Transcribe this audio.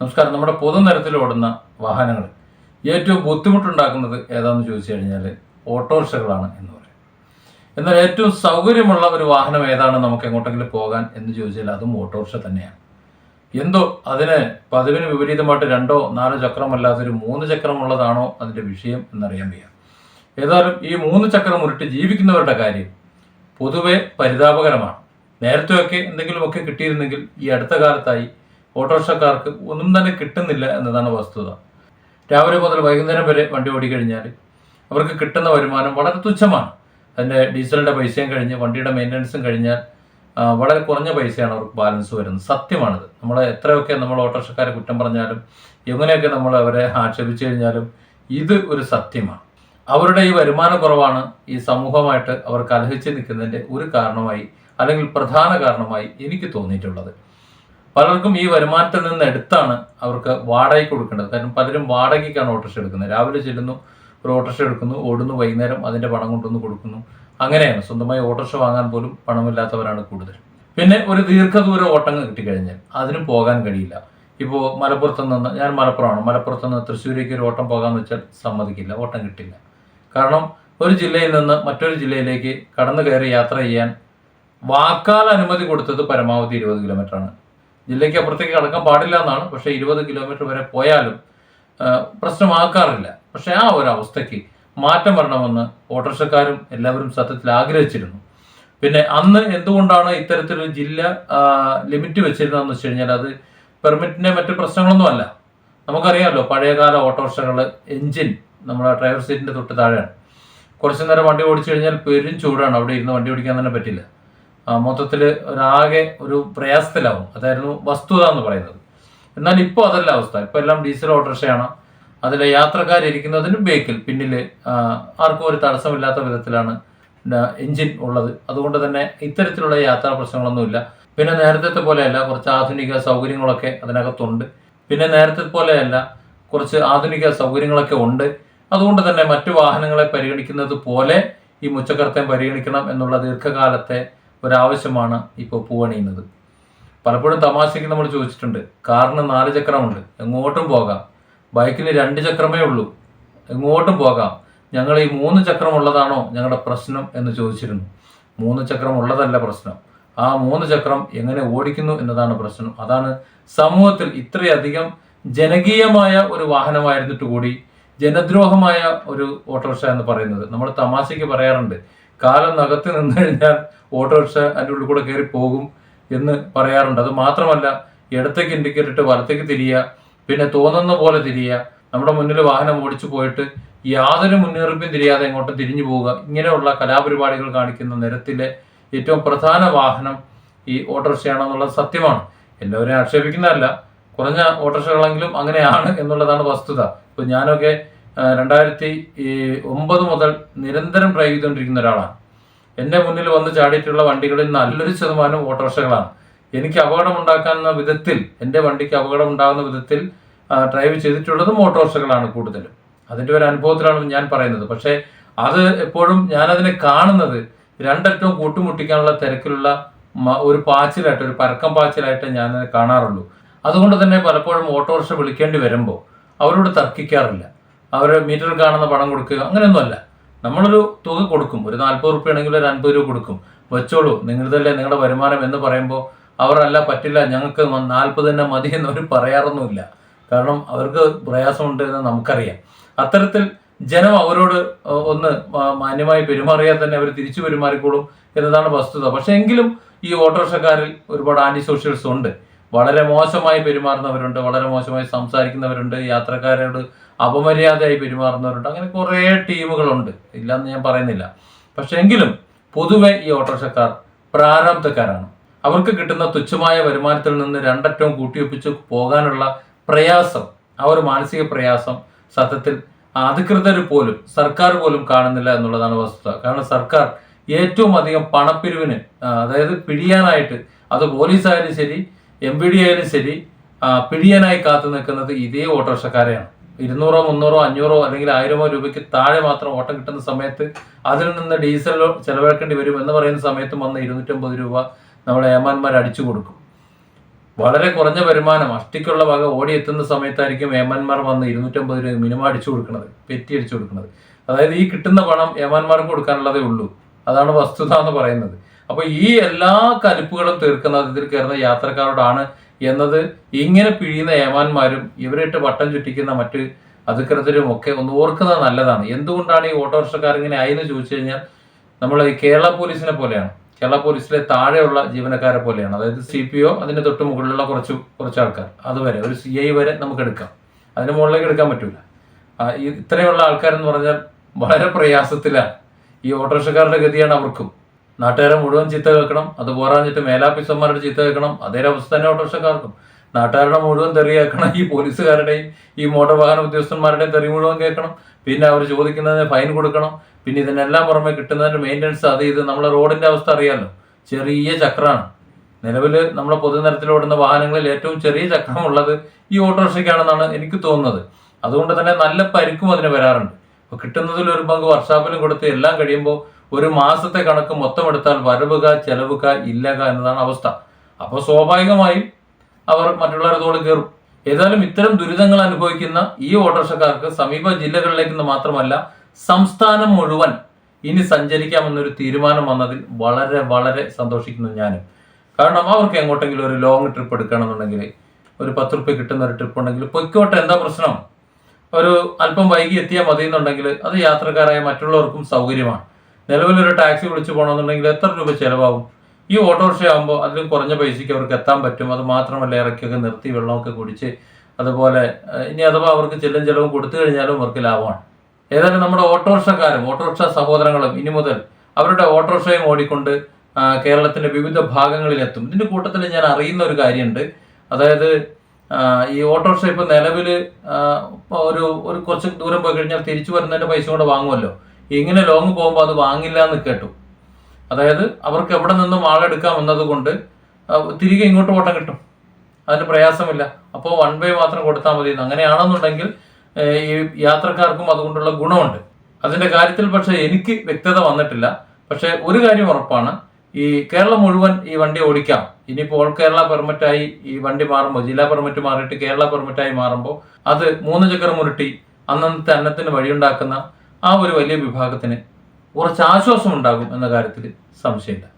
നമസ്കാരം. നമ്മുടെ പൊതുനിരത്തിൽ ഓടുന്ന വാഹനങ്ങൾ. ഏറ്റവും ബുദ്ധിമുട്ടുണ്ടാക്കുന്നത് ഏതാണെന്ന് ചോദിച്ചു കഴിഞ്ഞാൽ ഓട്ടോറിക്ഷകളാണ് എന്ന് പറയും. എന്നാൽ ഏറ്റവും സൗകര്യമുള്ള ഒരു വാഹനം ഏതാണ് നമുക്ക് എങ്ങോട്ടെങ്കിലും പോകാൻ എന്ന് ചോദിച്ചാൽ അതും ഓട്ടോറിക്ഷ തന്നെയാണ്. എന്തോ അതിന് പതിവിന് വിപരീതമായിട്ട് രണ്ടോ നാലോ ചക്രമല്ലാത്തൊരു മൂന്ന് ചക്രമുള്ളതാണോ അതിന്റെ വിഷയം എന്നറിയാൻ വയ്യ. ഏതായാലും ഈ മൂന്ന് ചക്രം ഉരുട്ടി ജീവിക്കുന്നവരുടെ കാര്യം പൊതുവെ പരിതാപകരമാണ്. നേരത്തെയൊക്കെ എന്തെങ്കിലുമൊക്കെ കിട്ടിയിരുന്നെങ്കിൽ ഈ അടുത്ത കാലത്തായി ഓട്ടോറിക്ഷക്കാർക്ക് ഒന്നും തന്നെ കിട്ടുന്നില്ല എന്നതാണ് വസ്തുത. രാവിലെ മുതൽ വൈകുന്നേരം വരെ വണ്ടി ഓടിക്കഴിഞ്ഞാൽ അവർക്ക് കിട്ടുന്ന വരുമാനം വളരെ തുച്ഛമാണ്. അതിന്റെ ഡീസലിന്റെ പൈസയും കഴിഞ്ഞ് വണ്ടിയുടെ മെയിന്റനൻസും കഴിഞ്ഞാൽ വളരെ കുറഞ്ഞ പൈസയാണ് അവർക്ക് ബാലൻസ് വരുന്നത്. സത്യമാണിത്. നമ്മൾ എത്രയൊക്കെ നമ്മൾ ഓട്ടോറിക്ഷക്കാരെ കുറ്റം പറഞ്ഞാലും എങ്ങനെയൊക്കെ നമ്മൾ അവരെ ആക്ഷേപിച്ചു കഴിഞ്ഞാലും ഇത് ഒരു സത്യമാണ്. അവരുടെ ഈ വരുമാന കുറവാണ് ഈ സമൂഹമായിട്ട് അവർ കലഹിച്ച് നിൽക്കുന്നതിന്റെ ഒരു കാരണമായി അല്ലെങ്കിൽ പ്രധാന കാരണമായി എനിക്ക് തോന്നിയിട്ടുള്ളത്. പലർക്കും ഈ വരുമാനത്തിൽ നിന്ന് എടുത്താണ് അവർക്ക് വാടകയ്ക്ക് കൊടുക്കേണ്ടത്. കാരണം പലരും വാടകയ്ക്കാണ് ഓട്ടോറിക്ഷ എടുക്കുന്നത്. രാവിലെ ചെല്ലുന്നു ഒരു ഓട്ടോറിക്ഷ എടുക്കുന്നു ഓടുന്നു വൈകുന്നേരം അതിന്റെ പണം കൊണ്ടുവന്ന് കൊടുക്കുന്നു. അങ്ങനെയാണ്. സ്വന്തമായി ഓട്ടോറിക്ഷ വാങ്ങാൻ പോലും പണമില്ലാത്തവരാണ് കൂടുതൽ. പിന്നെ ഒരു ദീർഘദൂര ഓട്ടങ്ങൾ കിട്ടിക്കഴിഞ്ഞാൽ അതിനും പോകാൻ കഴിയില്ല. ഇപ്പോൾ മലപ്പുറത്ത് നിന്ന് ഞാൻ മലപ്പുറമാണ്. മലപ്പുറത്ത് നിന്ന് തൃശ്ശൂരേക്ക് ഒരു ഓട്ടം പോകാമെന്ന് വെച്ചാൽ സമ്മതിക്കില്ല. ഓട്ടം കിട്ടില്ല. കാരണം ഒരു ജില്ലയിൽ നിന്ന് മറ്റൊരു ജില്ലയിലേക്ക് കടന്നു കയറി യാത്ര ചെയ്യാൻ വാക്കാൽ അനുമതി കൊടുത്തത് പരമാവധി ഇരുപത് കിലോമീറ്റർ ആണ് ജില്ലയ്ക്ക് അപ്പുറത്തേക്ക് കടക്കാൻ പാടില്ല എന്നാണ്. പക്ഷേ ഇരുപത് കിലോമീറ്റർ വരെ പോയാലും പ്രശ്നമാക്കാറില്ല പക്ഷേ ആ ഒരു അവസ്ഥയ്ക്ക് മാറ്റം വരണമെന്ന് ഓട്ടോറിക്ഷക്കാരും എല്ലാവരും സത്യത്തിൽ ആഗ്രഹിച്ചിരുന്നു. പിന്നെ അന്ന് എന്തുകൊണ്ടാണ് ഇത്തരത്തിലൊരു ജില്ല ലിമിറ്റ് വെച്ചിരുന്നതെന്ന് വെച്ച് കഴിഞ്ഞാൽ അത് പെർമിറ്റിന്റെ മറ്റു പ്രശ്നങ്ങളൊന്നുമല്ല. നമുക്കറിയാമല്ലോ പഴയകാല ഓട്ടോറിക്ഷകൾ എഞ്ചിൻ നമ്മുടെ ഡ്രൈവർ സീറ്റിന്റെ തൊട്ട് താഴെയാണ്. കുറച്ചു നേരം വണ്ടി ഓടിച്ചു കഴിഞ്ഞാൽ പെരും ചൂടാണ്. അവിടെ ഇരുന്ന് വണ്ടി ഓടിക്കാൻ തന്നെ പറ്റില്ല. മൊത്തത്തിൽ ഒരാകെ ഒരു പ്രയാസത്തിലാവും. അതായിരുന്നു വസ്തുത എന്ന് പറയുന്നത്. എന്നാൽ ഇപ്പോൾ അതല്ല അവസ്ഥ. ഇപ്പോൾ എല്ലാം ഡീസൽ ഓട്ടോറിക്ഷയാണ്. അതിലെ യാത്രക്കാർ യാത്രക്കാരിരിക്കുന്നതിന് ബേക്കിൽ. പിന്നിൽ ആർക്കും ഒരു തടസ്സമില്ലാത്ത വിധത്തിലാണ് എഞ്ചിൻ ഉള്ളത്. അതുകൊണ്ട് തന്നെ ഇത്തരത്തിലുള്ള യാത്രാ പ്രശ്നങ്ങളൊന്നുമില്ല. പിന്നെ നേരത്തെ പോലെയല്ല കുറച്ച് ആധുനിക സൗകര്യങ്ങളൊക്കെ അതിനകത്തുണ്ട്. പിന്നെ നേരത്തെ പോലെയല്ല കുറച്ച് ആധുനിക സൗകര്യങ്ങളൊക്കെ ഉണ്ട്. അതുകൊണ്ട് തന്നെ മറ്റു വാഹനങ്ങളെ പരിഗണിക്കുന്നത് പോലെ ഈ മുച്ചക്കർത്തയും പരിഗണിക്കണം എന്നുള്ള ദീർഘകാലത്തെ ഒരാവശ്യമാണ് ഇപ്പോൾ പൂവണിയുന്നത്. പലപ്പോഴും തമാശയ്ക്ക് നമ്മൾ ചോദിച്ചിട്ടുണ്ട് കാറിന് നാല് ചക്രമുണ്ട് എങ്ങോട്ടും പോകാം. ബൈക്കിന് രണ്ട് ചക്രമേ ഉള്ളൂ എങ്ങോട്ടും പോകാം. ഞങ്ങൾ ഈ മൂന്ന് ചക്രം ഉള്ളതാണോ ഞങ്ങളുടെ പ്രശ്നം എന്ന് ചോദിച്ചിരുന്നു. മൂന്ന് ചക്രം ഉള്ളതല്ല പ്രശ്നം. ആ മൂന്ന് ചക്രം എങ്ങനെ ഓടിക്കുന്നു എന്നതാണ് പ്രശ്നം. അതാണ് സമൂഹത്തിൽ ഇത്രയധികം ജനകീയമായ ഒരു വാഹനമായിരുന്നിട്ട് കൂടി ജനദ്രോഹമായ ഒരു ഓട്ടോറിക്ഷ എന്ന് പറയുന്നത്. നമ്മൾ തമാശയ്ക്ക് പറയാറുണ്ട് കാലം നകത്ത് നിന്ന് കഴിഞ്ഞാൽ ഓട്ടോറിക്ഷ അതിന്റെ ഉള്ളിൽ കൂടെ കയറി പോകും എന്ന് പറയാറുണ്ട്. അത് മാത്രമല്ല ഇടത്തേക്ക് ഇൻഡിക്കേറ്റർ ഇട്ട് വലത്തേക്ക് തിരിയുക പിന്നെ തോന്നുന്ന പോലെ തിരിയുക നമ്മുടെ മുന്നിൽ വാഹനം ഓടിച്ചു പോയിട്ട് യാതൊരു മുന്നറിയിപ്പും തിരിയാതെ എങ്ങോട്ടും തിരിഞ്ഞു പോവുക. ഇങ്ങനെയുള്ള കലാപരിപാടികൾ കാണിക്കുന്ന നിരത്തിലെ ഏറ്റവും പ്രധാന വാഹനം ഈ ഓട്ടോറിക്ഷയാണെന്നുള്ളത് സത്യമാണ്. എല്ലാവരെയും ആക്ഷേപിക്കുന്നതല്ല. കുറഞ്ഞ ഓട്ടോറിക്ഷകളെങ്കിലും അങ്ങനെയാണ് എന്നുള്ളതാണ് വസ്തുത. ഇപ്പൊ ഞാനൊക്കെ രണ്ടായിരത്തി ഒമ്പത് മുതൽ നിരന്തരം ഡ്രൈവ് ചെയ്തുകൊണ്ടിരിക്കുന്ന ഒരാളാണ്. എന്റെ മുന്നിൽ വന്ന് ചാടിയിട്ടുള്ള വണ്ടികളിൽ നല്ലൊരു ശതമാനം ഓട്ടോറിക്ഷകളാണ്. എനിക്ക് അപകടം അപകടമുണ്ടാക്കുന്ന വിധത്തിൽ എന്റെ വണ്ടിക്ക് അപകടം ഉണ്ടാകുന്ന വിധത്തിൽ ഡ്രൈവ് ചെയ്തിട്ടുള്ളതും ഓട്ടോറിക്ഷകളാണ് കൂടുതലും. അതിന്റെ ഒരു അനുഭവത്തിലാണ് ഞാൻ പറയുന്നത്. പക്ഷേ അത് എപ്പോഴും ഞാനതിനെ കാണുന്നത് രണ്ടറ്റവും കൂട്ടുമുട്ടിക്കാനുള്ള തിരക്കിലുള്ള ഒരു പാച്ചിലായിട്ട് ഒരു പരക്കം പാച്ചിലായിട്ട് ഞാൻ കാണാറുള്ളൂ. അതുകൊണ്ട് തന്നെ പലപ്പോഴും ഓട്ടോറിക്ഷ വിളിക്കേണ്ടി വരുമ്പോൾ അവരോട് തർക്കിക്കാറില്ല. അവർ മീറ്റർ കാണുന്ന പണം കൊടുക്കുക അങ്ങനെയൊന്നുമല്ല നമ്മളൊരു തുക കൊടുക്കും. ഒരു നാൽപ്പത് റുപ്യ ആണെങ്കിൽ ഒരു അൻപത് രൂപ കൊടുക്കും. വെച്ചോളൂ. നിങ്ങളതല്ലേ നിങ്ങളുടെ വരുമാനം എന്ന് പറയുമ്പോൾ അവരല്ല പറ്റില്ല. ഞങ്ങൾക്ക് നാൽപ്പത് തന്നെ മതി എന്ന് അവർ പറയാറൊന്നുമില്ല. കാരണം അവർക്ക് പ്രയാസമുണ്ട് എന്ന് നമുക്കറിയാം. അത്തരത്തിൽ ജനം അവരോട് ഒന്ന് മാന്യമായി പെരുമാറിയാൽ തന്നെ അവർ തിരിച്ചു പെരുമാറിക്കോളും എന്നതാണ് വസ്തുത. പക്ഷെ എങ്കിലും ഈ ഓട്ടോറിക്ഷക്കാരിൽ ഒരുപാട് ആന്റി സോഷ്യൽസ് ഉണ്ട്. വളരെ മോശമായി പെരുമാറുന്നവരുണ്ട് വളരെ മോശമായി സംസാരിക്കുന്നവരുണ്ട് യാത്രക്കാരോട് അപമര്യാദയായി പെരുമാറുന്നവരുണ്ട് അങ്ങനെ കുറേ ടീമുകളുണ്ട്. ഇല്ലെന്ന് ഞാൻ പറയുന്നില്ല. പക്ഷെ എങ്കിലും പൊതുവെ ഈ ഓട്ടോറിക്ഷക്കാർ പ്രാരാബ്ധക്കാരാണ്. അവർക്ക് കിട്ടുന്ന തുച്ഛമായ വരുമാനത്തിൽ നിന്ന് രണ്ടറ്റവും കൂട്ടിയൊപ്പിച്ച് പോകാനുള്ള പ്രയാസം ആ ഒരു മാനസിക പ്രയാസം സത്യത്തിൽ അധികൃതർ പോലും സർക്കാർ പോലും കാണുന്നില്ല എന്നുള്ളതാണ് വസ്തുത. കാരണം സർക്കാർ ഏറ്റവും അധികം പണപ്പിരിവിന് അതായത് പിടിയാനായിട്ട് അത് പോലീസായാലും ശരി എം പി ഡി ആയാലും ശരി പിടിയാനായി കാത്തു നിൽക്കുന്നത് ഇതേ ഓട്ടോറിക്ഷക്കാരെയാണ്. ഇരുന്നൂറോ മുന്നൂറോ അഞ്ഞൂറോ അല്ലെങ്കിൽ ആയിരമോ രൂപയ്ക്ക് താഴെ മാത്രം ഓട്ടം കിട്ടുന്ന സമയത്ത് അതിൽ നിന്ന് ഡീസലോ ചെലവാക്കേണ്ടി വരും എന്ന് പറയുന്ന സമയത്ത് വന്ന് ഇരുന്നൂറ്റമ്പത് രൂപ നമ്മളെ ഏമാന്മാർ അടിച്ചു കൊടുക്കും. വളരെ കുറഞ്ഞ വരുമാനം അഷ്ടിക്കുള്ള വക ഓടിയെത്തുന്ന സമയത്തായിരിക്കും ഏമാന്മാർ വന്ന് ഇരുന്നൂറ്റമ്പത് രൂപ മിനിമം അടിച്ചു കൊടുക്കുന്നത് പെറ്റി അടിച്ചു കൊടുക്കുന്നത്. അതായത് ഈ കിട്ടുന്ന പണം ഏമാന്മാർക്ക് കൊടുക്കാനുള്ളതേ ഉള്ളൂ. അതാണ് വസ്തുത എന്ന് പറയുന്നത്. അപ്പൊ ഈ എല്ലാ കലിപ്പുകളും തീർക്കുന്ന ഇതിൽ കയറുന്ന യാത്രക്കാരോടാണ് എന്നത് ഇങ്ങനെ പിഴിയുന്ന ഏമാന്മാരും ഇവരിട്ട് വട്ടം ചുറ്റിക്കുന്ന മറ്റ് അധികൃതരും ഒക്കെ ഒന്ന് ഓർക്കുന്നത് നല്ലതാണ്. എന്തുകൊണ്ടാണ് ഈ ഓട്ടോറിക്ഷക്കാർ ഇങ്ങനെ ആയെന്ന് ചോദിച്ചു കഴിഞ്ഞാൽ നമ്മൾ കേരള പോലീസിനെ പോലെയാണ്. കേരള പോലീസിലെ താഴെയുള്ള ജീവനക്കാരെ പോലെയാണ്. അതായത് സി പി ഒ അതിന്റെ തൊട്ട് മുകളിലുള്ള കുറച്ച് കുറച്ച് ആൾക്കാർ അതുവരെ ഒരു സി ഐ വരെ നമുക്ക് എടുക്കാം. അതിന് മുകളിലേക്ക് എടുക്കാൻ പറ്റില്ല ഇത്രയുള്ള ആൾക്കാരെന്ന് പറഞ്ഞാൽ വളരെ പ്രയാസത്തിലാണ്. ഈ ഓട്ടോറിക്ഷക്കാരുടെ ഗതിയാണ് അവർക്കും. നാട്ടുകാരെ മുഴുവൻ ചീത്ത കേൾക്കണം അത് പോരാഞ്ഞിട്ട് മേലാഫീസർമാരുടെ ചീത്ത കേൾക്കണം അതേ അവസ്ഥ തന്നെ ഓട്ടോറിക്ഷക്കാർക്കും. നാട്ടുകാരുടെ മുഴുവൻ തെറി കേൾക്കണം ഈ പോലീസുകാരുടെയും ഈ മോട്ടോർ വാഹന ഉദ്യോഗസ്ഥന്മാരുടെയും തെറി മുഴുവൻ കേൾക്കണം. പിന്നെ അവർ ചോദിക്കുന്നതിന് ഫൈൻ കൊടുക്കണം. പിന്നെ ഇതിനെല്ലാം പുറമെ കിട്ടുന്നതിന്റെ മെയിന്റനൻസ് അത് ഇത് നമ്മളെ റോഡിന്റെ അവസ്ഥ അറിയാമല്ലോ ചെറിയ ചക്രമാണ്. നിലവിൽ നമ്മളെ പൊതുനിരത്തിലോടുന്ന വാഹനങ്ങളിൽ ഏറ്റവും ചെറിയ ചക്രമുള്ളത് ഈ ഓട്ടോറിക്ഷയ്ക്കാണെന്നാണ് എനിക്ക് തോന്നുന്നത്. അതുകൊണ്ട് തന്നെ നല്ല പരിക്കും അതിന് വരാറുണ്ട്. അപ്പോൾ കിട്ടുന്നതിൽ ഒരു പങ്ക് വർഷാപ്പിലും കൊടുത്ത് എല്ലാം കഴിയുമ്പോൾ ഒരു മാസത്തെ കണക്ക് മൊത്തം എടുത്താൽ വരവുക ചെലവുക ഇല്ലക എന്നതാണ് അവസ്ഥ. അപ്പോൾ സ്വാഭാവികമായും അവർ മറ്റുള്ളവരെ തോളിൽ കയറും. ഏതായാലും ഇത്തരം ദുരിതങ്ങൾ അനുഭവിക്കുന്ന ഈ ഓട്ടോറിക്ഷക്കാർക്ക് സമീപ ജില്ലകളിലേക്ക് മാത്രമല്ല സംസ്ഥാനം മുഴുവൻ ഇനി സഞ്ചരിക്കാമെന്നൊരു തീരുമാനം വന്നതിൽ വളരെ വളരെ സന്തോഷിക്കുന്നു ഞാനും. കാരണം അവർക്ക് എങ്ങോട്ടെങ്കിലും ഒരു ലോങ് ട്രിപ്പ് എടുക്കണമെന്നുണ്ടെങ്കിൽ ഒരു പത്ത് റുപ്യ കിട്ടുന്ന ഒരു ട്രിപ്പ് ഉണ്ടെങ്കിൽ പൊയ്ക്കോട്ടെ എന്താ പ്രശ്നം? ഒരു അല്പം വൈകി എത്തിയാൽ മതി എന്നുണ്ടെങ്കിൽ അത് യാത്രക്കാരായ മറ്റുള്ളവർക്കും സൗകര്യമാണ്. നിലവിലൊരു ടാക്സി വിളിച്ചു പോകണമെന്നുണ്ടെങ്കിൽ എത്ര രൂപ ചിലവാകും? ഈ ഓട്ടോറിക്ഷ ആകുമ്പോൾ അതിലും കുറഞ്ഞ പൈസയ്ക്ക് അവർക്ക് എത്താൻ പറ്റും. അത് മാത്രമല്ല ഇറക്കിയൊക്കെ നിർത്തി വെള്ളമൊക്കെ കുടിച്ച് അതുപോലെ ഇനി അഥവാ അവർക്ക് ചെല്ലും ചിലവും കൊടുത്തു കഴിഞ്ഞാലും അവർക്ക് ലാഭമാണ്. ഏതായാലും നമ്മുടെ ഓട്ടോറിക്ഷക്കാരും ഓട്ടോറിക്ഷ സഹോദരങ്ങളും ഇനി മുതൽ അവരുടെ ഓട്ടോറിക്ഷയും ഓടിക്കൊണ്ട് കേരളത്തിന്റെ വിവിധ ഭാഗങ്ങളിലെത്തും. ഇതിന്റെ കൂട്ടത്തിൽ ഞാൻ അറിയുന്ന ഒരു കാര്യമുണ്ട്. അതായത് ഈ ഓട്ടോറിക്ഷ ഇപ്പൊ നിലവിൽ ഒരു ഒരു കുറച്ച് ദൂരം പോയി കഴിഞ്ഞാൽ തിരിച്ചു വരുന്നതിന്റെ പൈസ കൂടെ വാങ്ങുമല്ലോ. ഇങ്ങനെ ലോങ് പോകുമ്പോൾ അത് വാങ്ങില്ല എന്ന് കേട്ടു. അതായത് അവർക്ക് എവിടെ നിന്നും ആളെടുക്കാം എന്നതുകൊണ്ട് തിരികെ ഇങ്ങോട്ട് ഓട്ടം കിട്ടും. അതിന് പ്രയാസമില്ല. അപ്പോൾ വൺ വേ മാത്രം കൊടുത്താൽ മതി അങ്ങനെയാണെന്നുണ്ടെങ്കിൽ ഈ യാത്രക്കാർക്കും അതുകൊണ്ടുള്ള ഗുണമുണ്ട്. അതിന്റെ കാര്യത്തിൽ പക്ഷേ എനിക്ക് വ്യക്തത വന്നിട്ടില്ല. പക്ഷേ ഒരു കാര്യം ഉറപ്പാണ്. ഈ കേരളം മുഴുവൻ ഈ വണ്ടി ഓടിക്കാം. ഇനിയിപ്പോൾ ഓൾ കേരള പെർമിറ്റായി ഈ വണ്ടി മാറുമ്പോൾ ജില്ലാ പെർമിറ്റ് മാറിയിട്ട് കേരള പെർമിറ്റായി മാറുമ്പോൾ അത് മൂന്ന് ചക്രം ഉരുട്ടി അന്നത്തെ അന്നത്തിന് വഴിയുണ്ടാക്കുന്ന ആ ഒരു വലിയ വിഭാഗത്തിന് കുറച്ച് ആശ്വാസം ഉണ്ടാകും എന്ന കാര്യത്തിൽ സംശയമില്ല.